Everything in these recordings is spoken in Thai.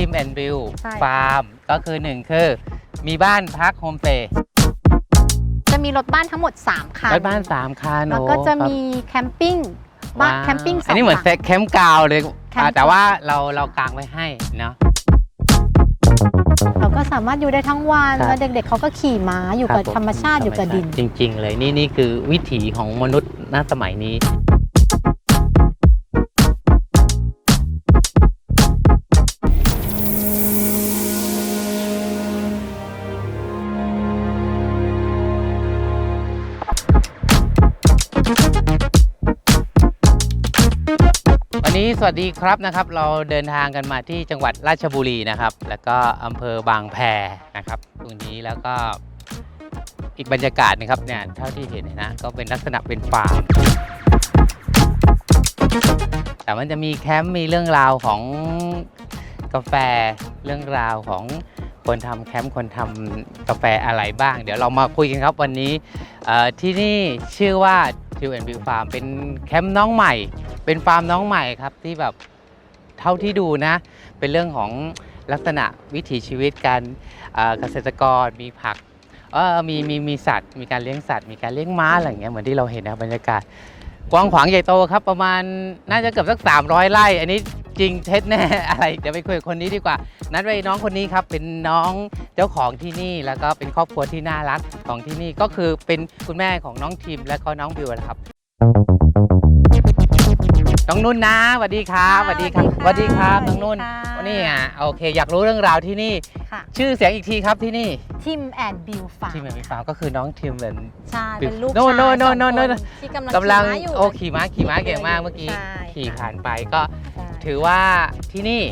ทีมแอนด์วิวใช่ ฟาร์มก็คือหนึ่งคือ มีบ้านพักโฮมสเตย์จะมีรถบ้านทั้งหมด 3คันรถบ้าน 3คันแล้วโอ้ก็จะครับมีแคมปิ้ง บ้านว้วแคมปิ้งสอันนี้เหมือนหเซ็ตแคมป์กาวเลยแคมป์ อ่าแต่ว่าเราเรากางไว้ให้เนาะ เราก็สามารถอยู่ได้ทั้งวันครับ แล้วเด็กๆเขาก็ขี่ม้าอยู่กับคบผธรรมชาติอยู่กับดิน จริง ๆ เลยนี่นี่คือวิถีของมนุษย์ณสมัยนี้ นนี้สวัสดีครับนะครับ เราเดินทางกันมาที่จังหวัดราชบุรีนะครับ แล้วก็อำเภอบางแพนะครับตรงนี้แล้วก็อีกบรรยากาศนะครับเนี่ยเท่าที่เห็นนะก็เป็นลักษณะเป็นฟาร์มแต่มันจะมีแคมป์มีเรื่องราวของ กาแฟเรื่องราวของคนทำแคมป์คนทำกาแฟอะไรบ้าง เดี๋ยวเรามาคุยกันครับวันนี้ที่นี่ชื่อว่า t ิวแอนด์วิวฟาร์มเป็นแคมป์น้องใหม่ เป็นฟาร์มน้องใหม่ครับที่แบบเท่าที่ดูนะ เป็นเรื่องของลักษณะวิถีชีวิตการเอ่อเกษตรกรมีผักเออมีมีมีสัตว์ มีการเลี้ยงสัตว์ มีการเลี้ยงม้าอะไรอย่างเงี้ยเหมือนที่เราเห็นนะบรรยากาศ กว้างขวางใหญ่โตครับประมาณน่าจะเกือบสัก 300ไร่ อันนี้ จริงเท็จแน่อะไร เดี๋ยวไปคุยกับคนนี้ดีกว่า นัดไปน้องคนนี้ครับ เป็นน้องเจ้าของที่นี่ แล้วก็เป็นครอบครัวที่น่ารักของที่นี่ ก็คือเป็นคุณแม่ของน้องทีมและก็น้องบิวนะครับ น้องนุ่นนะสวัสดีครับสวัสดีครับสวัสดีครับน้องนุ่นวันนี้อะโอเค อยากรู้เรื่องราวที่นี่ ค่ะชื่อเสียงอีกทีครับที่นี่ทิมแอนด์บิลฟาร์ทีมแอนด์ฟาร์มก็คือน้องทีมเหมือนใช่เป็นลูกโน่ชายโน่โน่สองโน่โน่คนที่กำลังกำลังขี่ม้าอยู่โอ้ขี่ม้าขี่ม้าเก่งมากเมื่อกี้ใช่ขี่ค่ะผ่านไปก็ใช่ถือว่าที่นี่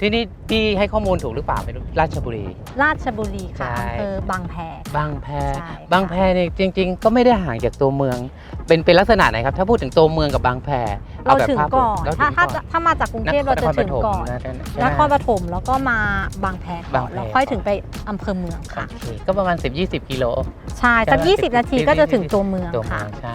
ที่นี่พี่ให้ข้อมูลถูกหรือเปล่าเป็นราชบุรี ราชบุรีค่ะใช่ อำเภอบางแพ บางแพใช่ค่ะ บางแพเนี่ยจริง ๆ ก็ไม่ได้ห่างจากตัวเมือง เป็นเป็นลักษณะไหนครับ ถ้าพูดถึงตัวเมืองกับบางแพเราแบบถึงภพก่อนรวมถ้าถ้าถึงถ้ามาจากกรุงเทพเราจะถึงก่อนนครปฐมนะนครปฐมแล้วก็มาบางแพก่บาองนแพ แล้วค่อยถึงไปอำเภอเมืองค่ะ โอเคก็ประมาณ 10-20 กิโล ใช่สักใช่20 นาทีก็จะถึงตัวเมืองตัวเมืค่ะองใช่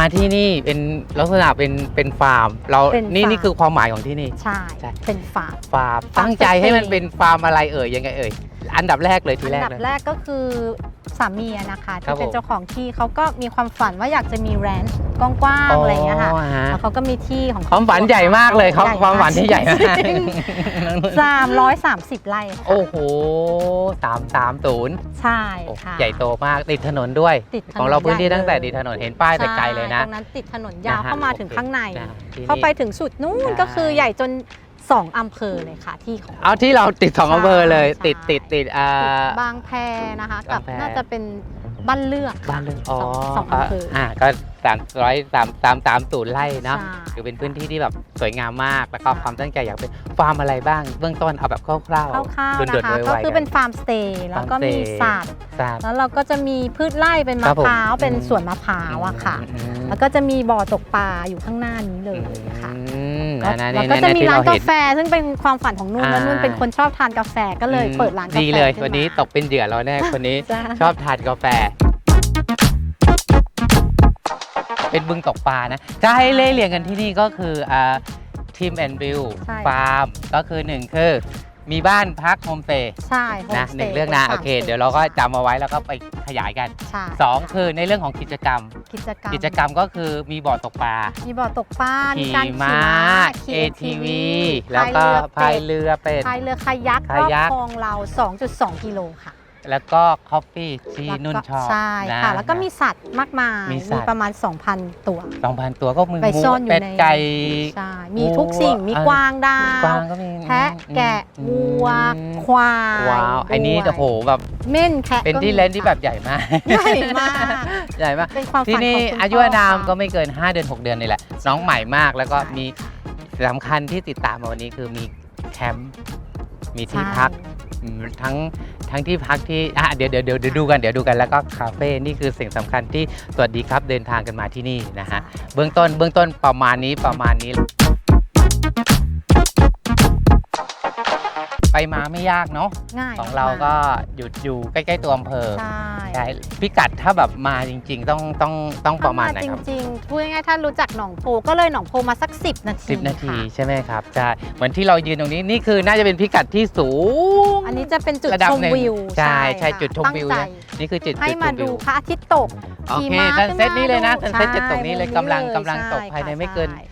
มาที่นี่เป็นลักษณะเป็นเป็นฟาร์ม เราเป็นนี่ฟาร์ม นี่คือความหมายของที่นี่ ใช่ ใช่ เป็นฟาร์มฟาร์มฟาร์ม ตั้งใจให้มันสเตย์เป็นฟาร์มอะไรเอ่ยยังไงเอ่ย อันดับแรกเลยทีอันแรกดับเลย แรกก็คือ สามีอะนะคะครัที่บเป็นผมเจ้าของที่เขาก็มีความฝันว่าอยากจะมีแรนช์กว้างๆอะไรอย่างเงี้ยค่ะฮะ แล้วเขาก็มีที่ของความฝันใหญ่มากเลยเขาความฝันที่ใหญ่มากสามร้อยสามสิบไร่ค่ะโอ้โหสามสามศูนย์ใช่ค่ะใหญ่โตมากติดถนนด้วย ติดถนนของเราพื้นที่ใหญ่ตั้งแต่เลยติดถนนเห็นป้ายแต่ไกลเลยนะใช่ตรงนั้นติดถนนยาวนะฮะเข้ามาถึงโอเคข้างใน นะที่ เข้าไปนี่ถึงสุดนู่นใช่ก็คือใหญ่จน 2อำเภอเลยค่ะที่ของ เอาที่เราติดสองใช่อำเภอเลย ใช่ ติดติดติดอ่า บางแพนะคะ กับบางแพ น่าจะเป็นบ้านเลือกบ้านเรื่องอ๋อสองสองอำเภออ่าก็ สามร้อยสามสามสามศูนย์ไร่เนาะใช่ คือเป็นพื้นที่ที่แบบสวยงามมาก แล้วก็ใช่ความตั้งใจอยากเป็นฟาร์มอะไรบ้าง เบื้องต้นเอาแบบคร่าวๆคร่าวๆด่วนะๆคะไวๆก็คือเป็นกัฟาร์มสเตย์แล้วก็มีฟาร์มสเตย์สัตว์ทราบ แล้วเราก็จะมีพืชไร่เป็นครัมะบผมพร้าวเป็นอืมสวนมะพร้าวอะค่ะ อืมแล้วก็จะมีบ่อตกปลาอยู่ข้างหน้านี้เลยค่ะอืมแล้วนะแล้วนี่ก็จะนี่มีที่ร้านเห็ กาแฟซึ่งเป็นความฝันของนุ่นอ่า แล้วนุ่นเป็นคนชอบทานกาแฟก็เลยเปิดร้านกาแฟดีเลยขึ้วันนี้มาตกเป็นเหยื่อเราแน่คนนี้ใช่ชอบทานกาแฟ เป็นบึงตกปลานะถ้าให้เล่เรียงกันที่นี่ก็คืออ่าทีมแอนด์บิลใช่ ฟาร์มก็คือหนึ่งคือมีบ้านพักโฮมสเตย์ใช่โฮมนะสหตนึ่งย์เรื่องนะป็โอเคฟาร์มเดี๋ยวเราก็สตย์จำเอาไว้แล้วก็ไปขยายกันใช่สองคือในเรื่องของกิจกรรม กิจกรรม กิจกรรมก็คือมีบ่อตกปลา มีบ่อตกปลามีขี่การขี่ม้าขี่ ATV แล้วก็พายเรือเป็ด พายเรือคายักรคาอบยักคลองเรา 2.2 กิโลค่ะ แล้วก็คอฟฟี่ที่แล้วก็นุ่นชอบใช่นะค่ะแล้วก็มีสัตว์มากมายมีสัตว์ ประมาณ 2,000 ตัว สองพันตัวก็มีไปหมูซ่อนอยู่เป็ดในไก่ ใช่มีทุกสิ่งมีเออกวางดาวกวางก็มีแพะอืมแกะอืมวัว ควายว้าวอันนี้ด้วยโอ้โหแบบเม่นแคะเป็นที่ก็มีเล่นที่แบบค่ะใหญ่มากใหญ่มากใหญ่มาก เป็นความที่ฝันนี่ของคุณอายุอานามพ่ก็ไม่เกิน 5 เดือน 6 เดือนนี่แหละ น้องใหม่มากแล้วก็ใช่ มีสำคัญที่ติดตามมาวันนี้คือมีแคมป์มีที่ใช่พักอืมทั้ง ทั้งที่พักที่อะเดี๋ยวเดี๋ยวเดี๋ยวเดี๋ยวดูกันเดี๋ยวดูกันแล้วก็คาเฟ่นี่คือสิ่งสำคัญที่สวัสดีครับเดินทางกันมาที่นี่นะฮะเบื้องต้นเบื้องต้นประมาณนี้ประมาณนี้ ไปมาไม่ยากเนาะ ง่ายของเราก็อยู่อยู่ใกล้ ๆ ตัวอำเภอใช่ใช่พิกัดถ้าแบบมาจริง ๆ ต้องต้องต้องประมาณไหนจครับริงๆพูดง่ายๆถ้ารู้จักหนองโพก็เลยหนองโพมาสัก 10 นาทีสิบนาทีค่ะ ใช่ไหมครับใช่เหมือนที่เรายืนตรงนี้นี่คือน่าจะเป็นพิกัดที่สูง อันนี้จะเป็นจุดระดับชมหนึ่งวิวใช่ใช่ค่ะจุดชมวิวตั้งนะใจนี่คือจุดให้จุดชมามวิดูวพระอาทิตย์ตกโอขี่เคม้าซันเซ็ตขึ้นี่เลยนะดูซันเซ็ตจะตรงนี้ใช่เลยกำลังมุมกำลังตกใช่ภายในไม่ค่ะเกิน ใช่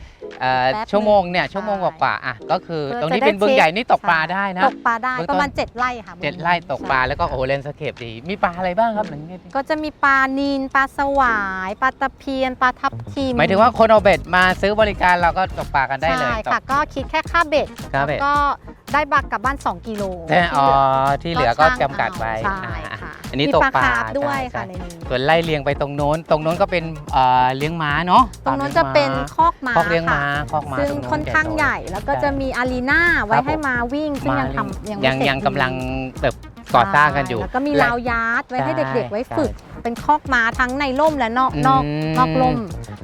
เอ่อแป๊บชั่วโมงเนี่ยใช่ชั่วโมงกว่าๆอะก็คือเพื่อตรงนี้จะได้เป็นบึงเช็ค ใหญ่นี่ตกปลาได้นะ ตกปลาได้เบื้องต้น ประมาณ 7ไร่ค่ะเจ็ดไร่ตกปลาแล้วก็โอ้โหเลนสเคปดีมีปลาอะไรบ้างครับหลังนี้ก็จะมีปลานินปลาสวายปลาตะเพียนปลาทับทิมหมายถึงว่าคนเอาเบ็ดมาซื้อบริการเราก็ตกปลากันได้เลยใช่ตก ค่ะ ก็คิดแค่ค่าเบ็ดค่าเบ็ด แล้วก็ได้บักกลับบ้าน 2 กิโลแต่อ๋อที่เหลือก็ช่างจำกัดไว้เอาใช่อ่าค่ะอันนี้มีตกปลาปลาคาร์ฟด้วยใช่ค่ะใช่ในนี้ส่วนไล่เลียงไปตรงโน้น ตรงโน้นก็เป็นเอ่อเลี้ยงม้าเนาะตรงนู้นจะเป็นคอกม้าคอกเลี้ยงม้าค่ะคอกม้าซึ่งตรโค่อนข้างใหญ่ แล้วก็ใช่จะมีอารีนาไว้ครับให้ผมมาวิ่ง ซึ่งยังม้าทำยังยัไม่งเสร็จยังกำลังแบบก่อสร้างกันอยู่ใช่แล้วก็มีและราวยาร์ดไว้ให้ใช่เด็กๆ ไว้ใช่ฝึก เป็นคอกม้าทั้งในร่มและนอกนอกอืมนอกร่ม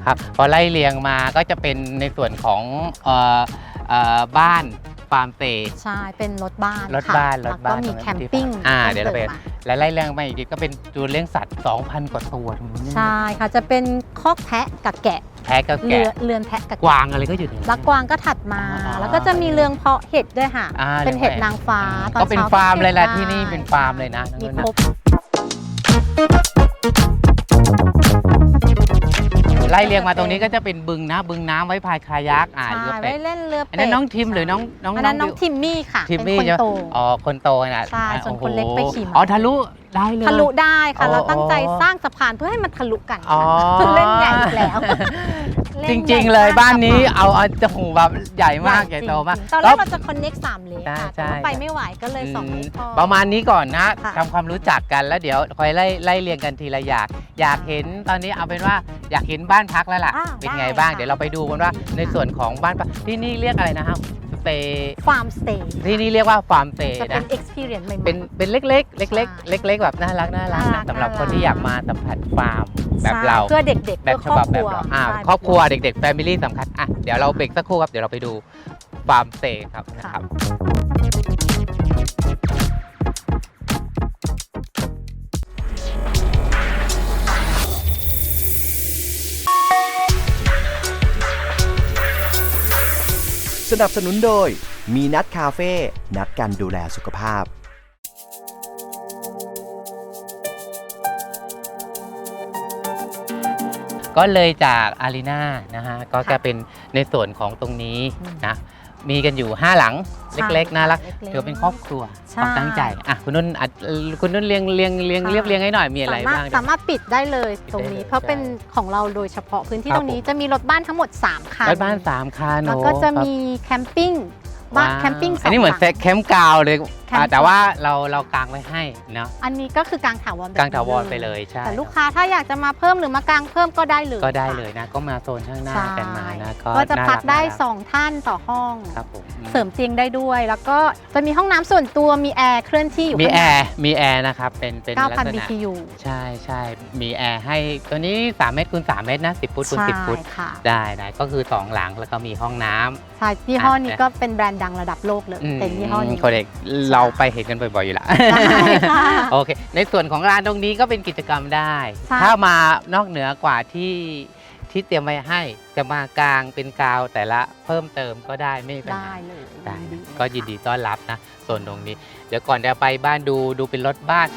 ครับพอไล่เลียงมาก็จะเป็นในส่วนของเอ่อเอ่อบ้านฟาร์มเตย์ใช่เป็นรถบ้านรถค่ะบ้านรถแล้วบ้าก็นมีตรงนั้นแคมปิ้งอ่าพิ่มเดี๋ยวเราไปติมมและไล่เลียงมาอีกทีก็เป็นจูเลี้ยงสัตว์ 2,000 กว่าตัวตรงนู้นใช่ค่ะจะเป็นคอกแพะกับแกะ แพะกับเรือแกะเรือนแพะกับกวางอะไรก็อยู่ในนั้น แล้วกวางก็ถัดมา อ๋อแล้วก็จะมีเรืองเพาะเห็ดด้วยค่ะ อ่าเป็นเห็ดนางฟ้าตอนก็เป็นช้ฟาร์มเลยแหละก็ที่นี่ได้เป็นฟาร์มเลยนะมีทั้งนั้นครนะบไล่เลียงมาตรงนี้ก็จะเป็นบึงนะ บึงน้ำไว้พายคายักอ่าใช่เรือเป็ไว้ดเล่นเรืออันเป็ดนั้นน้องทิมหรือน้องน้องอันนั้นน้องดิวทิมมี่ค่ะทิมเป็นมี่คนใช่ไหมโต อ๋อคนโตน่ะใช่ส่วนโอ้โหคนเล็กไปขี่ม้า อ๋อทะลุ ได้เลย ทะลุได้ค่ะ อ๋อเราตั้งใจอ๋อสร้างสะพานเพื่อให้มันทะลุกันอ๋อ ค่ะเล่นใหญ่อีกแล้วจริงๆ เลยบ้านนี้เอาเอาจะหูแบบใหญ่มากใหญ่โตมากตอนแรกเราจะคอนเน็กสามเลนค่ะใช่ แต่ว่าไปไม่ไหวก็เลยสองเลนพอ ประมาณนี้ก่อนนะค่ะ ทำความรู้จักกันแล้วเดี๋ยวคอยไล่ไล่เรียงกันทีละอย่างอยากเห็นตอนนี้เอาเป็นว่าอยากเห็นบ้านพักแล้วล่ะ อ่าเป็นไงได้บ้างค่ะเดี๋ยวเราไปดูกันว่า ในส่วนของบ้านพักที่นี่เรียกอะไรนะครับส เตย์ฟาร์มสเตย์ที่นี่เรียกว่าฟาร์มสเตย์จะเป็นะน experience ใหม่ๆ เป็นเป็นเล็กๆ เล็กใช่ๆเล็ก ๆ แบบน่ารักน่ารักน่ารันะกสำหรับน่ารักคนที่อยากมาสัมผัสฟาร์มแบบใช่เราเพื่อเด็กๆแบบเพื่ฉอครบัอบบแบบครัวเราอ่าใช่ ครอบครัวเด็กๆแฟมิลี่สำคัญอะเดี๋ยวเราเบรกสักครู่ครับ เดี๋ยวเราไปดูฟาร์มสเตย์ครับนะครับ สนับสนุนโดย มีนัดคาเฟ่ นัดกันดูแลสุขภาพ ก็เลยจากอารีนานะฮะก็ค่ะจะเป็นในส่วนของตรงนี้อืมนะมีกันอยู่ 5 หลัง ใช่เล็กๆน่ารักเล็กๆถือเป็นครอบครัวใช่ความตั้งใจอะคุณนุ่นอะเอ่อคุณนุ่นเรียงเรียงเรียงค่ะเรียบเรียงให้หน่อยมีอะไรสามารถบ้าง สามารถปิดได้เลยปิดได้ตรงนี้เลยเพราะเป็นใช่ของเราโดยเฉพาะพื้นที่ครับ ตรงนี้ผมจะมีรถบ้านทั้งหมด 3 คันรถบ้านสามคันแล้วโอ้ก็จะครับมีแคมปิ้งบ้านว้วแคมปิ้งสองอันนี้เหมือนหลังเซ็ตแคมป์กาวเลยแคมป์ อะแต่ว่าเราเรากางไว้ให้เนาะอันนี้ก็คือกางถาวรแบบกางถาวรไปเลยใช่แต่ลูกค้าถ้าอยากจะมาเพิ่มหรือมากางเพิ่มก็ได้เลยก็ได้ค่ะเลยนะก็มาโซนข้างหน้าใช่กันมานะก็จะน่าพักรัได้น่ารัก2ท่านต่อห้องครับผมเสริมเตียงได้ด้วย แล้วก็จะมีห้องน้ำส่วนตัวมีแอร์เคลื่อนที่อยู่มีข้างแอในร์มีแอร์นะครับเป็นเป็นลักษ9,000ณะ BTU ใช่ใช่มีแอร์ให้ตัวนี้ 3 เมตรคูณ3เมตรนะ10ฟุตคูณใช่10ฟุตค่ะได้ได้ก็คือ 2 หลังแล้วก็มีห้องน้ำใช่ยี่ห้อนี้อะก็เป็นแบรนด์ดังระดับโลกเลยอืมเต็นท์ยี่ห้อนี้โคเด็กเราไปเห็นกันบ่อยๆอยู่ละใช่ค่ะ โอเค ในส่วนของร้านตรงนี้ก็เป็นกิจกรรมได้ ใช่ ถ้ามานอกเหนือกว่าที่ที่เตรียมไว้ให้ จะมากลางเป็นกาวแต่ละเพิ่มเติมก็ได้ไม่มีปัญได้หาเลยได้ดีก็ยินดีต้อนรับนะส่วนตรงนี้ เดี๋ยวก่อนจะไปบ้านดูดูเป็นรถบ้าน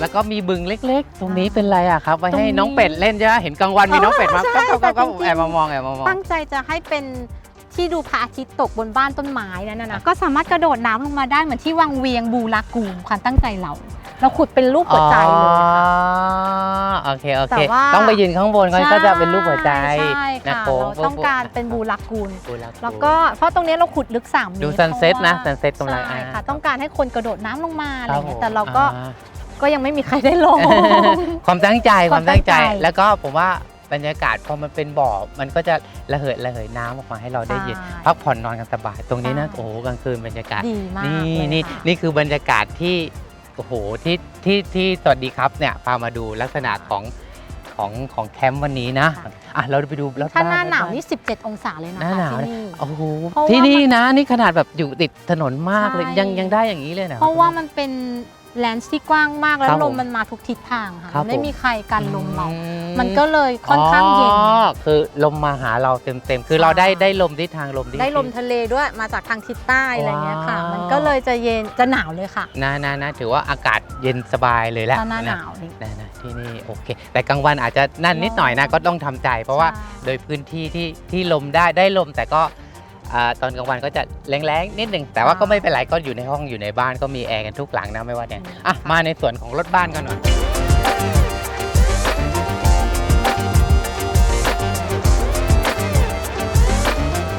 แล้วก็มีบึงเล็ก ๆ ตรงนี้เป็นไรอะครับ ไว้ให้น้องเป็ดเล่นใช่ไหมเห็นกลางวันมีน้องเป็ดมาก็ก็ก็ก็แอบมามองแอบมามอง ตั้งใจจะให้เป็น ที่ดูพระอาทิตย์ตกบนบ้านต้นไม้นั่นนะนะก็สามารถกระโดดน้ำลงมาได้เหมือนที่วังเวียงบูรากูมความตั้งใจเรา เราขุดเป็นรูปหัวใจเลย อ๋อค่ะโอเคโอแต่เคว่า ต้องไปยืนข้างบนก็จะเป็นรูปหัวใจใช่นะค่ะโค้งเราต้องการเป็นบูรากูล บูรากูแล้วก็เพราะตรงนี้เราขุดลึก3เมตรดู sunset นะพราว่า sunset กำลังใช่อ่าค่ะ ต้องการให้คนกระโดดน้ำลงมาอะไรครับเงี้ผยมแต่เราก็อ่า ก็ยังไม่มีใครได้ลง ความตั้งใจคาวความมตั้ตั้งงใจ ใจ แล้วก็ผมว่า บรรยากาศพอมันเป็นบ่อ มันก็จะระเหยระเหยน้ำออกมาให้เราได้เย็นใช่พักผ่อนนอนกันสบายตรงนี้นะใช่ โอ้โหกลางคืนบรรยากาศ ดีมากนี่เลยนี่ค่ะ นี่คือบรรยากาศที่โอ้โหที่ที่ที่สวัสดีครับเนี่ยพามาดูลักษณะของของของแคมป์วันนี้นะค่ะ อะเราไปดูรถถ้าบ้หน้าหนาวรถบ้นี่ 17 องศาเลยนะหน้าคะหนาวที่เนี่ยนี่ โอ้โหเพราะว่าที่นี่มันนะ นี่ขนาดแบบอยู่ติดถนนมากเลยใช่ ยังยังได้อย่างนี้เลยนะ เพราะว่ามันเป็น แลนส์ที่กว้างมากแล้ครัวบลผมมมันมาทุกทิศทางค่ะครับมันไม่ผม มีใครกันลมเราอืมันก็เลยค่อนข้างเย็น อ๋อคือลมมาหาเราเต็มๆ คือเราได้ใช่ ได้ลมทิศทางลมที่ ได้ลมทะเลด้วยมาจากทางทิศใต้อะไรเงี้ยค่ะ ว้าว มันก็เลยจะเย็นจะหนาวเลยค่ะ นะนะนะถือว่าอากาศเย็นสบายเลยแหละถ้าหน้าหนะนาวนี่ นะนะที่นี่โอเค แต่กลางวันอาจจะนั่นนิดหน่อยนะก็ต้องทำใจ เพราะว่าใช่ โดยพื้นที่ที่ที่ลมได้ได้ลมแต่ก็อ่า ตอนกลางวันก็จะแรงๆนิดหนึ่งแต่ว่าก็ไม่เป็นไรก็อยู่ในห้องอยู่ในบ้านก็มีแอร์กันทุกหลังนะไม่ว่าเนี่ยอะมาในส่วนของรถบ้านกันหน่อย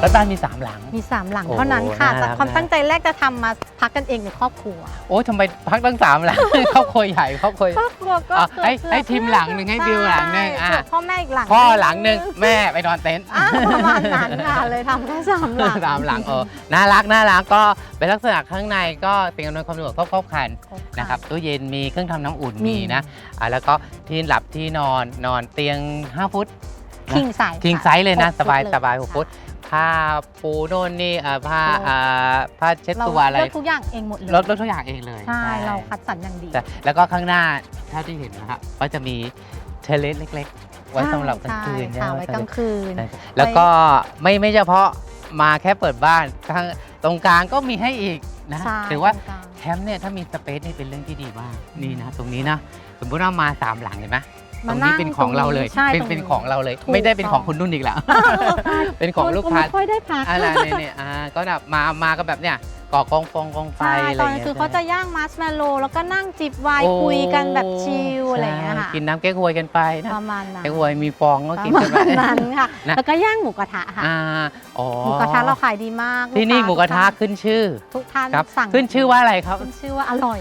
รถบ้านมีสามหลัง มีสามหลังโอ้เท่านั้นค่ะน่ารักแต่ความนะตั้งใจแรกจะทำมาพักกันเองในครอบครัว โอ้ยทำไมพักตั้งสามหลัง ครอบครัวใหญ่ครอบครัว ครอบครัวก็อะเกิดให้เพื่อให้ทีมหลังหนึ่งให้บิวหลังหนึ่งใช่อะส่วนพ่อแม่อีกหลังพ่อหลังหนึ่งแม่ไปนอนเต็นท์ อะประมาณนั้นค่ะเลยทำแค่สามหลัง สามหลังเออน่ารักน่ารักก็เป็นลักษณะข้างในก็สิ่งอำนวยความสะดวกครบครบครันนะครับตู้เย็นมีเครื่องทำน้ำอุ่นมี มีนะอะแล้วก็ที่หลับที่นอนนอนเตียง 5 ฟุตคิงไซส์คิงไซส์เลยนะหกสบายฟุตสบายเลหกฟุต ผ้าปูโน่นนี่อ่าผ้าโอ้อ่าผ้าเช็ดเราตัวอะไรเลือกทุกอย่างเองหมดเลยรถรถทุกอย่างเองเลยใช่เราคัดสรรอย่างดี แต่แล้วก็ข้างหน้าเท่าที่เห็นนะครับก็จะมีเทเลสเล็ก ๆ ไว้สำหรับกลางคืนใช่ค่ะไหมไว้กลางคืนใช่แล้วก็ไม่ไม่เฉพาะมาแค่เปิดบ้านข้างตรงกลางก็มีให้อีกนะใช่ถือว่าตรงกลาง แคมป์เนี่ยถ้ามีสเปซนี่เป็นเรื่องที่ดีมากนี่นะตรงนี้นะสมมติว่ามาสามหลังเห็นไหม ตมารงนั่นี้งเป็นของเราเลย ใช่เป็นตรงเป็นนี้ของเราเลย ถูกไม่ได้เป็นของต้องคุณนุ่นอีกแล้ว เป็นของลูกค้า ไม่ค่อยได้พักอะไรเนี่ยเนี่ยอ่าก็แบบมา มากันแบบเนี่ยก่อกองฟองกองไฟใช่อะไรตอนเงี้ยคือเขาจะย่างมัสแมลโลแล้วก็นั่งจิบไวน์โอ้คุยกันแบบชิลอะไรอย่างเงี้ยใช่ค่ะกินน้ำแก้ควยกันไปนะประมาณนั้นแก้ควยมีฟองก็ประกินมากันไปณนั้นค่ะ นะ แล้วก็ย่างหมูกระทะค่ะ อ่าอ๋อหมูกระทะเราขายดีมากที่นี่ลูหมูกระทะขึ้นชื่อทุกท่านครับสั่งขึ้นชื่อว่าอะไรครับ ขึ้นชื่อว่าอร่อย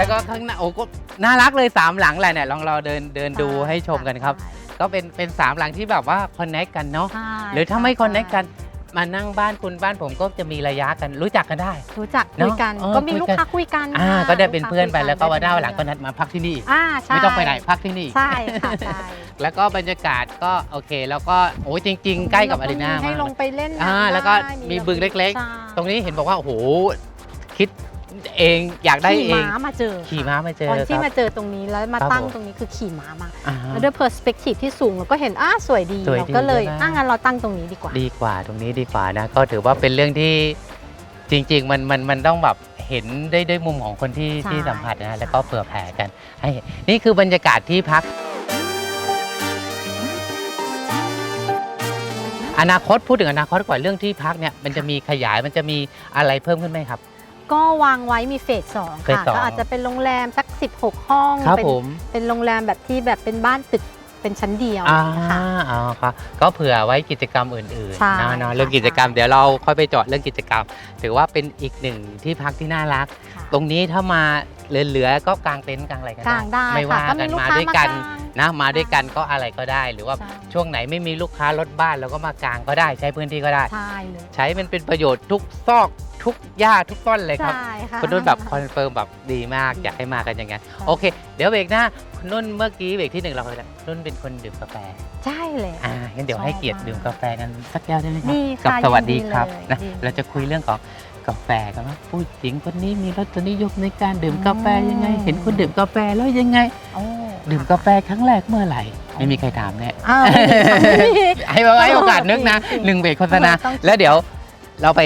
แล้วก็ข้างหน้าโอ้ก็น่ารักเลยสามหลังแหละเนี่ยลองเราเดินเดินดูให้ชมกันครับ ก็เป็นเป็นสามหลังที่แบบว่าคอนเน c กกันเนาะใช่หรือถ้าไม่ใช่คอนเน c กกันมานั่งบ้านคุณบ้านผมก็จะมีระยะกันรู้จักกันได้ รู้จักเนอะคุยกันเออก็มีคุยลูกกันค้าคุยกันอ่าค่ะก็ได้เป็นเพื่อนไปกค้าแล้วก็วันหน้าคุยวันหลังก็นัดมาพักที่นี่ อ่าใช่ไม่ต้องไปไหนพักที่นี่ ใช่ค่ะใช่แล้วก็บรรยากาศก็โอเค แล้วก็โอ้ยจริง ๆ ใกล้กับอารีนาให้มากลงไปเล่นน้ำอ่าแล้วก็ได้มีบึงเล็กใช่ตรงนี้เห็นบอกว่าโอ้โหคิด เองอยากได้ขี่เองม้ามาเจอขี่ม้ามาเจอตอนที่ครับ มาเจอตรงนี้แล้วมาครับตั้งผม ตรงนี้คือขี่ม้ามาอ่า แล้วด้วยเพอร์สเปกทีฟที่สูงเราก็เห็นอ้าสวยดีสวยเราดีก็เลยใช่ไหม อ่างั้นเราตั้งตรงนี้ดีกว่า ดีกว่าตรงนี้ดีกว่านะ ก็ถือว่าเป็นเรื่องที่จริง ๆ มันมันมันต้องแบบเห็นได้ด้วยมุมของคนที่ใช่ที่สัมผัสนะใช่แล้วก็เผื่อแผ่กันให้เห็นนี่คือบรรยากาศที่พัก อนาคตพูดถึงอนาคตก่อนเรื่องที่พักเนี่ยมันจะมีขยายมันจะมีอะไรเพิ่มขึ้นไหมครับ ก็วางไว้มีเฟสสองเฟสค่ะ สอง ก็อาจจะเป็นโรงแรมสัก 16 ห้องครับเป็นผมเป็นโรงแรมแบบที่แบบเป็นบ้านตึกเป็นชั้นเดียวอ่าค่ะ อ๋อครับก็เผื่อไว้กิจกรรมอื่นใช่ๆนะเนาะค่ะเรื่องกิจกรรมเดี๋ยวเราค่อยไปเจาะเรื่องกิจกรรม ถือว่าเป็นอีกหนึ่งที่พักที่น่ารักค่ะ ตรงนี้ถ้ามาเหลือๆก็กางเต็นท์กางอะไรกันกลางได้ ไม่ว่าค่ะก็กัมีนลูกมาค้าด้วยกันมากางนะมาด้วยกันก็อะไรก็ได้ หรือว่าใช่ ช่วงไหนไม่มีลูกค้ารถบ้านเราก็มากางก็ได้ใช้พื้นที่ก็ได้ ใช่เลยใช้มันเป็นประโยชน์ทุกซอกทุกหญ้าทุกต้นเลยครับ ใช่ค่ะ คุณนุ่นแบบคอนเฟิร์มแบบดีมาก อยากให้มากันอย่างนั้นโอเค เดี๋ยวเบรกหน้าคุณนุ่นเมื่อกี้เบรกที่หนึ่งเราคุยกันนุ่นเป็นคนดื่มกาแฟ ใช่เลย อ่างั้นเดี๋ยวชอบให้เกียรติมากดื่มกาแฟกันสักแก้วได้ไหมครัดีกัค่ะสวัสดียินดีครับเลยนะดี เราจะคุยเรื่องของ กาแฟกันว่าผู้หญิงคนนี้มีรสนิยมในการดื่มกาแฟยังไง เห็นคนดื่มกาแฟแล้วยังไงโอ้ดื่มกาแฟครั้งแรกเมื่อไหร่ ไม่มีใครถามแน่อ้าวไม่มีค่ะให้ให้โอกาสนึกนะจริงๆหนึ่งเบรกโฆษณาต้องคิดแล้วเดี๋ยวเราไป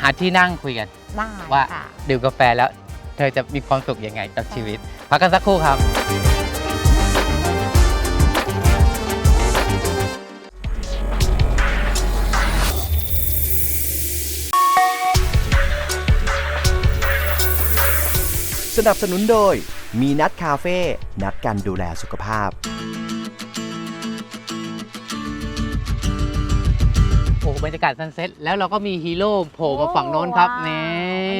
หาที่นั่งคุยกันได้ว่าค่ะดื่มกาแฟแล้ว เธอจะมีความสุขยังไงกับชีวิต พักกันสักครู่ครับ สนับสนุนโดย มีนัดคาเฟ่ นัดกันดูแลสุขภาพ โอ้บรรยากาศซันเซ็ตแล้วเราก็มีฮีโร่โผล่มาฝั่งโน้นครับว้าวนี่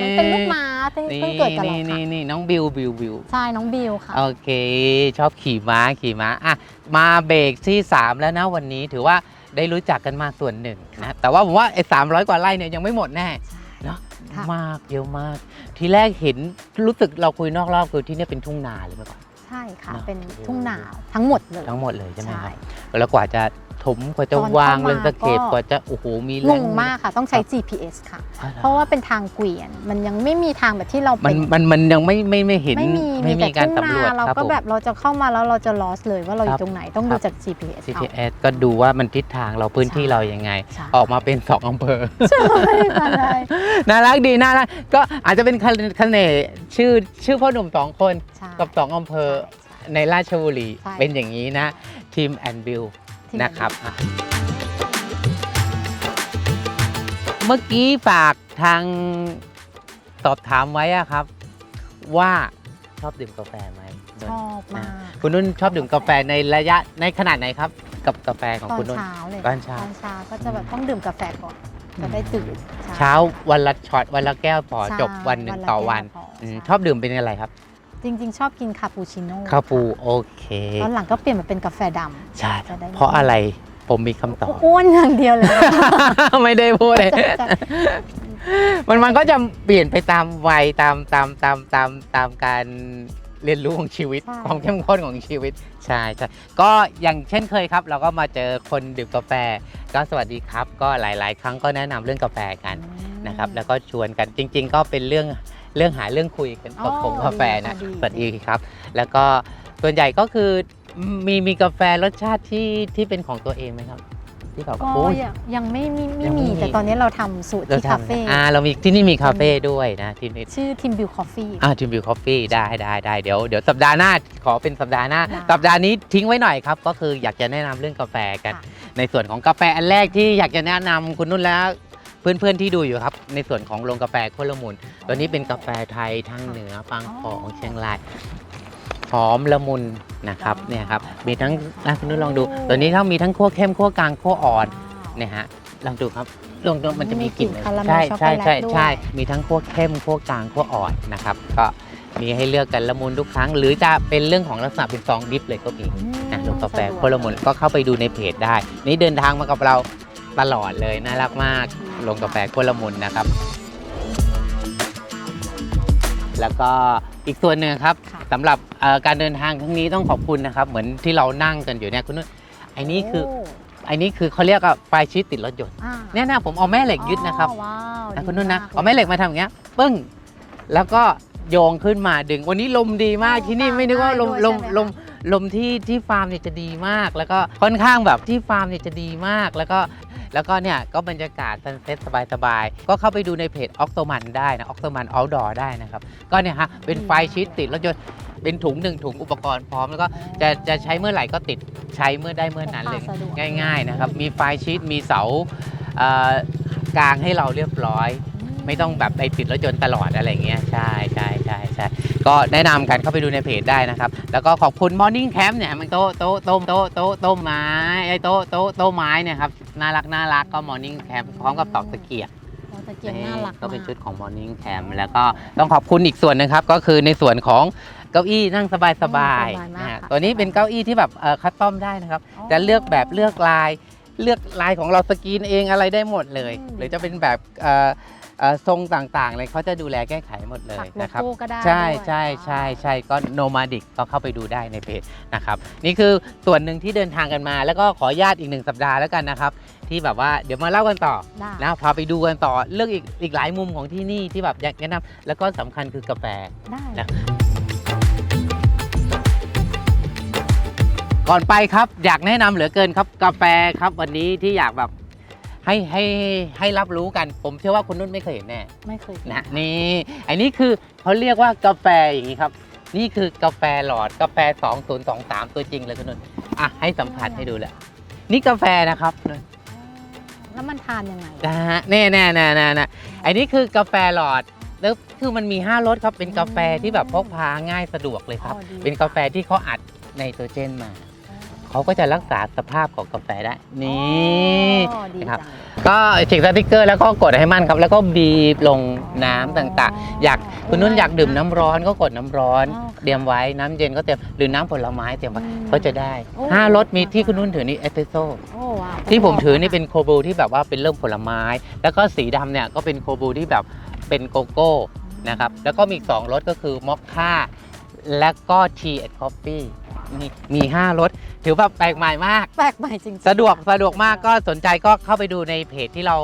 มันเป็นลูกม้าเพิ่งนี่เพิ่งเกิดกับเรานี่ค่ะนี่นี่น้องบิวบิวบิวใช่น้องบิวค่ะ โอเค ชอบขี่ม้าขี่ม้าอะมาเบรกที่ 3 แล้วนะวันนี้ถือว่าได้รู้จักกันมาส่วนหนึ่งนะแต่ว่าผมว่าไอ้สามกว่าไร่เนี่ยยังไม่หมดแน่เนาะ ค่ะมากเยอะมาก ทีแรกเห็นรู้สึกเราคุยนอกรอบคือที่เนี่ยเป็นทุ่งนาเลยเมื่อก่อน ใช่ค่ะ เนอะเป็นทุ่งนาทั้งหมดเลย ทั้งหมดเลยใช่ไหมใช่ครับแล้วกว่าจะ ถมกว่าจะตอนเข้าวางเรือนมาตะเข็บก็กว่าจะโอ้โหมีงแรงมากค่ะ ต้องใช้ครับ GPS ค่ะอ๋อหอเพราะว่าเป็นทางเกวียน มันยังไม่มีทางแบบที่เรามัเป็นนมันมันยังไม่ไม่ไม่เห็น ไม่มีไม่มีมีแต่การทุ่งสำรวจนาเราครับก็ผมแบบเราจะเข้ามาแล้วเราจะ lost เลยว่าเราอครัยู่บตรงไหนต้องครัดูบจาก GPS เอา CTS ก็ดูว่ามันทิศทางเราพื้นที่ใช่เรายังไงใช่ออกมาเป็นสองอำเภอใช่ค่ะใช่น่ารักดีน่ารักก็อาจจะเป็นคะคะเนชื่อชื่อพ่อหนุ่มสองคนใช่กับสองอำเภอใช่ในราชบุรีใช่เป็นอย่างนี้นะทีมแอนบิลที่ นะครับอะเมื่อกี้ฝากทางสอบถามไว้อะครับ ว่าชอบดื่มกาแฟไหมชอบมาก คุณนุ่นชอบดื่มกาแฟในระยะในขนาดไหนครับ กับกาแฟของตอคุนณนุ่นเช้าเลยตอนเช้าตอนเช้าก็จะแบบต้องดื่มกาแฟก่อนจะได้ตื่นเช้าวันละช็อตวันละแก้วพอใช่จบวันหนึ่งละต่อวันแก้พอืมใช่ชอบดื่มเป็นอะไรครับ จริง ๆ ชอบกินคาปูชิโน่คาปูโอเค ตอนหลังก็เปลี่ยนมาเป็นกาแฟดใช่จะได้เพราะอะไรผมมีคำตอบำอ้วนอย่างเดียวเลย ไม่ได้พูดเลยจะจะมันมันก็จะเปลี่ยนไปตามวัยตามตามตามตามตามการเรียนรู้ของชีวิตใช่ ความเข้มข้นของชีวิต ใช่ใช่ก็อย่างเช่นเคยครับ เราก็มาเจอคนดื่มกาแฟ ก็สวัสดีครับ ก็หลาย ๆ ครั้งก็แนะนำเรื่องกาแฟกันนะครับ แล้วก็ชวนกันจริง ๆ ก็เป็นเรื่อง เรื่องหาเรื่องคุยกันกับผมกาแฟนะสวัสดีครับ แล้วก็ส่วนใหญ่ก็คือมีมีกาแฟรสชาติที่ที่เป็นของตัวเองไหมครับ ที่แบบก็โอ้ยยังยังไม่มีไม่ยังไม่มีมี แต่ตอนนี้เราทำสูตรเราที่คาเฟ่ทำอ่าเรามีที่นี่มีคาเฟ่ด้วยนะที่นี่ชื่อทิมบิวคอฟฟี่อ่าทีมบิวคอฟฟี่ได้ได้ได้เดี๋ยวเดี๋ยวสัปดาห์หน้าขอเป็นสัปดาห์หน้าได้สัปดาห์นี้ทิ้งไว้หน่อยครับ ก็คืออยากจะแนะนำเรื่องกาแฟกันค่ะในส่วนของกาแฟอันแรกที่อยากจะแนะนำคุณนุ่นแล้ว เพื่อนๆที่ดูอยู่ครับ ในส่วนของโรงกาแฟโคละมุนตัวนี้เป็นกาแฟไทยทางเหนือฟังของเชียงรายหอมละมุนนะครับเนี่ยครับมีทั้งอะคุณนุ่นลองดู ตัวนี้เขามีทั้งคั่วเข้มคั่วกลางคั่วอ่อนเนี่ยฮะลองดูครับลองดูมันจะมีกลิ่นมีกลิ่นคาราเมลใช่ช็อกโกใช่แลตใช่ด้วย ใช่มีทั้งคั่วเข้มคั่วกลางคั่วอ่อนนะครับก็มีให้เลือกกันละมุนทุกครั้ง หรือจะเป็นเรื่องของลักษณะเป็นซองดิฟเลยก็มีอืมนะลงกาแฟสะดวโคละมุนก็เข้าไปดูในเพจได้ นี่เดินทางมากับเรา ตลอดเลยน่ารักมากลงกาแฟโคละมุนนะครับ แล้วก็อีกส่วนหนึ่งครับค่ะสำหรับเอ่อการเดินทางครั้งนี้ต้องขอบคุณนะครับ เหมือนที่เรานั่งกันอยู่เนี่ยคุณนุ่นไอ้นี่คือโไอ้นี่คือเขาเรียกว่าไฟชิดติดรถยนต์อ่าเนี่ยนะผมเอาแม่เหล็กยึดนะครับอ๋อว้าวนะดีคุณนุ่นนะากเอาแม่เหล็กมาทำอย่างเงี้ยปึ้ง แล้วก็โยงขึ้นมาดึง วันนี้ลมดีมากโอ้ที่นี่ไม่นึกว่าลมได้ลด้วยมใช่ไหมลมลมที่ที่ฟาร์มเนี่ยจะดีมาก แล้วก็ค่อนข้างแบบที่ฟาร์มเนี่ยจะดีมาก แล้วก็ แล้วก็เนี่ยก็บรรยากาศซันเซ็ตสบายๆ ก็เข้าไปดูในเพจออกโตมันได้นะออกโตมันเอาดอได้นะครับ ก็เนี่ยฮะเป็นไฟชิดติดรถยนต์เป็นถุงหนึ่งถุงอุปกรณ์พร้อม แล้วก็จะจะใช้เมื่อไหร่ก็ติดใช้เมื่อได้เมื่อนั้นเลยพกพาสะดวก ง่าย ๆนะครับ มีไฟชีตมีเสาเอ่อกลางให้เราเรียบร้อย ไม่ต้องแบบไปติดรถยนต์ตลอดอะไรเงี้ยใช่ใช่ใช่ใช่ก็แนะนำกันเข้าไปดูในเพจได้นะครับ แล้วก็ขอบคุณ Morning Camp เนี่ยมันโต๊ะโต๊ะโต๊ะโต๊ะโต๊ะโต๊ะไม้ไอ้โต๊ะโต๊ะโต๊ะไม้เนี่ยครับ น่ารักน่ารักก็ Morning Camp พร้อมกับตอกตะเกียบโอ้ตะเกียงน่ารักก็เป็นมากชุดของ Morning Camp แล้วก็ต้องขอบคุณอีกส่วนหนึงครับ ก็คือในส่วนของเก้าอี้นั่งสบายๆสบายนะมากฮะค่ะตัวนี้เป็นเก้าอี้ที่แบบเอ่อคัสตอมได้นะครับ จะเลือกแบบเลือกลาย เลือกลายของเราสกรีนเองอะไรได้หมดเลยอืมหรือจะเป็นแบบเอ่อเอ่อ ทรงต่างๆเลยเขาจะดูแลแก้ไขหมดเลปัยกโลนะครับโก้ก็ได้ใช่ด้วยใช่ใช่ใช่ก็โนมาดิกก็เข้าไปดูได้ในเพจนะครับนี่คือส่วนหนึ่งที่เดินทางกันมา แล้วก็ขออนุญาตอีกหนึ่งสัปดาห์แล้วกันนะครับที่แบบว่าเดี๋ยวมาเล่ากันต่อได้นะพาไปดูกันต่อเรื่องอีกอีกหลายมุมของที่นี่ที่แบบอยากแนะนำแล้วก็สำคัญคือกาแฟได้นะก่อนไปครับอยากแนะนำเหลือเกินครับกาแฟครับวันนี้ที่อยากแบบ ให้ให้ให้รับรู้กัน ผมเชื่อว่าคุณนุ่นไม่เคยเห็นแน่ไม่เคยกินะนี่อันนี้คือเขาเรียกว่ากาแฟอย่างนี้ครับ นี่คือกาแฟหลอดกาแฟ 2023 ตัวจริงเลยคุณนุ่นอะให้สัมผัสให้ดูเลยนี่กาแฟนะครับนุ่นแล้วมันทานยังไงนะฮะแน่แน่แน่แน่แน่อันนี้คือกาแฟหลอดแล้วคือมันมี 5รสครับเป็นกาแฟที่แบบพกพาง่ายสะดวกเลยครับ อ๋อดีเป็นกาแฟที่เขาอัดไนโตรเจนมา เขาก็จะรักษาสภาพของกาแฟได้นี่อ๋อดีนะครับจังเลยก็ฉีกสติกเกอร์แล้วก็กดให้มั่นครับ แล้วก็บีบลงน้ำต่างๆ อยากคุณนุ่นอยากดื่มน้ำร้อนก็กดน้ำร้อนอ๋อเตรียมไว้น้ำเย็นก็เตรียมหรือน้ำผลไม้เตรียมไว้อืมก็จะได้โอ้ ห้ารสมีที่คุณนุ่นถือนี่เอสเปรสโซ่โอ้ว้าวที่ผมถือนี่เป็นโคบูที่แบบว่าเป็นเริ่มผลไม้ แล้วก็สีดำเนี่ยก็เป็นโคบูที่แบบเป็นโกโก้นะครับแล้วก็มีอีกสองรสก็คือมอคค่าและก็ทีแอนด์คอฟฟี่ นี่มี5รสถือว่าแปลกใหม่มาก แปลกใหม่จริงๆสะดวกสะดวกมากก็สนใจก็เข้าไปดูในเพจที่เรา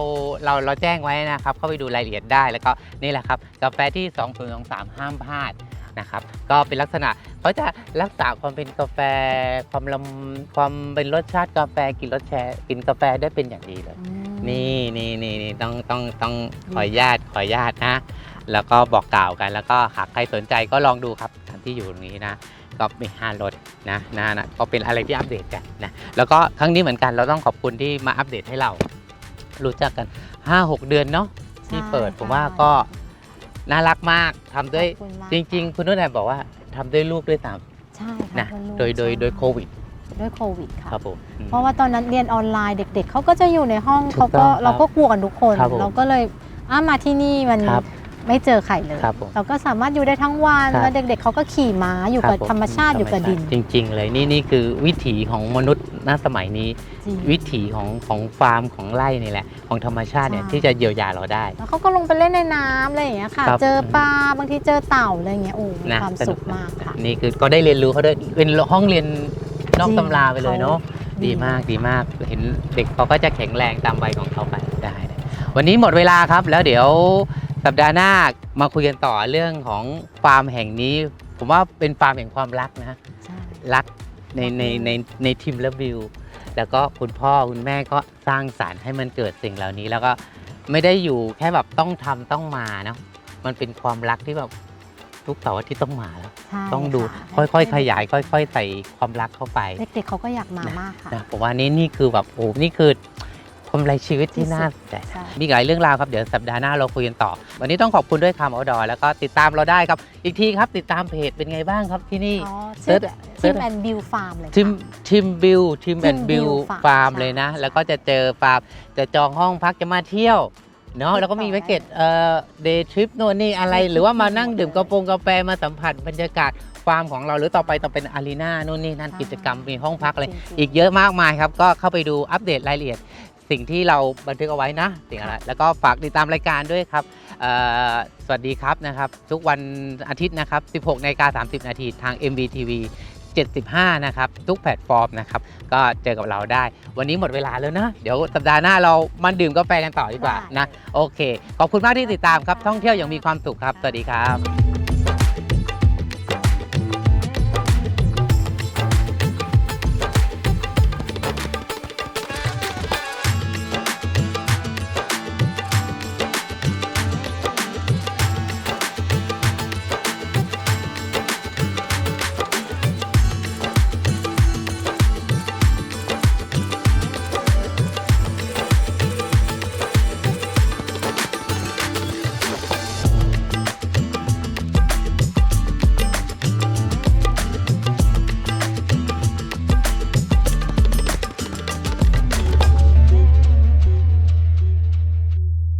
เราเราแจ้งไว้นะครับ เข้าไปดูรายละเอียดได้แล้วก็นี่แหละครับกาแฟที่ 2 0 2 3 ห้ามพลาดนะครับ ก็เป็นลักษณะเขาจะรักษาความเป็นกาแฟความลำความเป็นรสชาติกาแฟกินรสแชร์กินกาแฟได้เป็นอย่างดีเลย อืมนี่นี่นี่นี่ต้องต้องต้องขออนุญาตขออนุญาตนะ แล้วก็บอกกล่าวกันแล้วก็หากใครสนใจก็ลองดูครับทางที่อยู่ตรงนี้นะ ก็มีห้ารถ นะนะนะก็เป็นอะไรที่อัปเดตกันนะแล้วก็ครั้งนี้เหมือนกันเราต้องขอบคุณที่มาอัปเดตให้เรา รู้จักกัน 5-6 เดือนเนาะที่เปิดผมว่าก็น่ารักมากทำด้วยขอบคุณมากจริง ๆ คุณนุ่นแอบบอกว่าทำด้วยลูกด้วยซ้ใช่ำค่ะนะคุณลูกโดยโดยใช่โดยโควิดด้วยโควิดค่ะครับผมอืมเพราะว่าตอนนั้นเรียนออนไลน์เด็ก ๆเขาก็จะอยู่ในห้องถูกเขาต้ก็องครับเราก็กลัวกันทุกคนครับผมเราก็เลยอ้ามาที่นี่มันครับ ไม่เจอใครเลย ครับผมเราก็สามารถอยู่ได้ทั้งวันครับแล้วเด็กๆเขาก็ขี่ม้าอยู่กับคบผธรรมชาติอยู่กับดินจริง ๆ เลยนี่นี่คือวิถีของมนุษย์ณสมัยนี้ จริง วิถีของของฟาร์มของไร่นี่แหละ ของธรรมชาติเนี่ยใช่ ที่จะเยียวยาเราได้ แล้วเขาก็ลงไปเล่นในน้ำอะไรอย่างเงี้ยค่ะ ครับเจอปลาบางทีเจอเต่าอะไรอย่างเงี้ยโอ้มีนะความสสุนุขมากค่ะ นี่คือก็ได้เรียนรู้เขาด้วยเป็นห้องเรียนนอกจริง ตำราไปเลยเนาะเขาดีมากดีมากเห็นเด็กเขาก็จะแข็งแรงตามวัยของเขาไปได้ได้วันนี้หมดเวลาครับแล้วเดี๋ยว สัปดาห์หน้ามาคุยกันต่อเรื่องของฟาร์มแห่งนี้ ผมว่าเป็นฟาร์มแห่งความรักนะ ใช่ รักในในในในทีมเลวิว แล้วก็คุณพ่อคุณแม่ก็สร้างสารรค์ให้มันเกิดสิ่งเหล่านี้ แล้วก็ไม่ได้อยู่แค่แบบต้องทำต้องมาเนาะมันเป็นความรักที่แบบทุกเสาร์อาทิตย์ต้องมาแล้ว ใช่ต้องดูค่ะค่อยๆ ขยาย ค่อย ๆ ใส่ความรักเข้าไปเด็กๆเขาก็อยากมามากค่ะ นะผมว่านี่นี่คือแบบโอ้นี่คือ กำไรชีวิตที่ที่สุดน่าสนใจใช่ มีหลายเรื่องราวครับ เดี๋ยวสัปดาห์หน้าเราคุยกันต่อ วันนี้ต้องขอบคุณด้วยคำเอาดอแล้วก็ติดตามเราได้ครับ อีกทีครับติดตามเพจเป็นไงบ้างครับที่นี่ อ๋อชื่อเสิร์ชทีมแอนบิวฟาร์มเลยค่ะ ทิมทิมบิลทิมแอน Tim บิล Bill Farm ฟาร์มใช่เลยนะ ใช่แล้วก็จะเจอฟาร์มจะจองห้องพักจะมาเที่ยวเนาะติดต่อแล้วก็มีได้แพ็กเกจเอ่อเดย์ทริปโน่นนี่อะไร Day trip หรือว่ามานั่งมีหมดดื่มเลยกาแฟกาแฟมาสัมผัสบรรยากาศฟาร์มของเราหรือต่อไปต้องเป็นอารีนาโน่นนี่นั่นใช่กิจกรรมมีห้องพักอะไรจริงๆ อีกเยอะมากมายครับ ก็เข้าไปดูอัปเดตรายละเอียด สิ่งที่เราบันทึกเอาไว้นะสิ่งอะไรแล้วก็ฝากติดตามรายการด้วยครับเอ่อสวัสดีครับนะครับ ทุกวันอาทิตย์นะครับ 16นาฬิกา30 นาทีทาง MBTV 75 นะครับ ทุกแพลตฟอร์มนะครับ ก็เจอกับเราได้ วันนี้หมดเวลาแล้วนะ เดี๋ยวสัปดาห์หน้าเรามาดื่มกาแฟกันต่อดีกว่าได้นะ โอเค ขอบคุณมากที่ติดตามครับ ท่องเที่ยวอย่างมีความสุขครับ สวัสดีครับ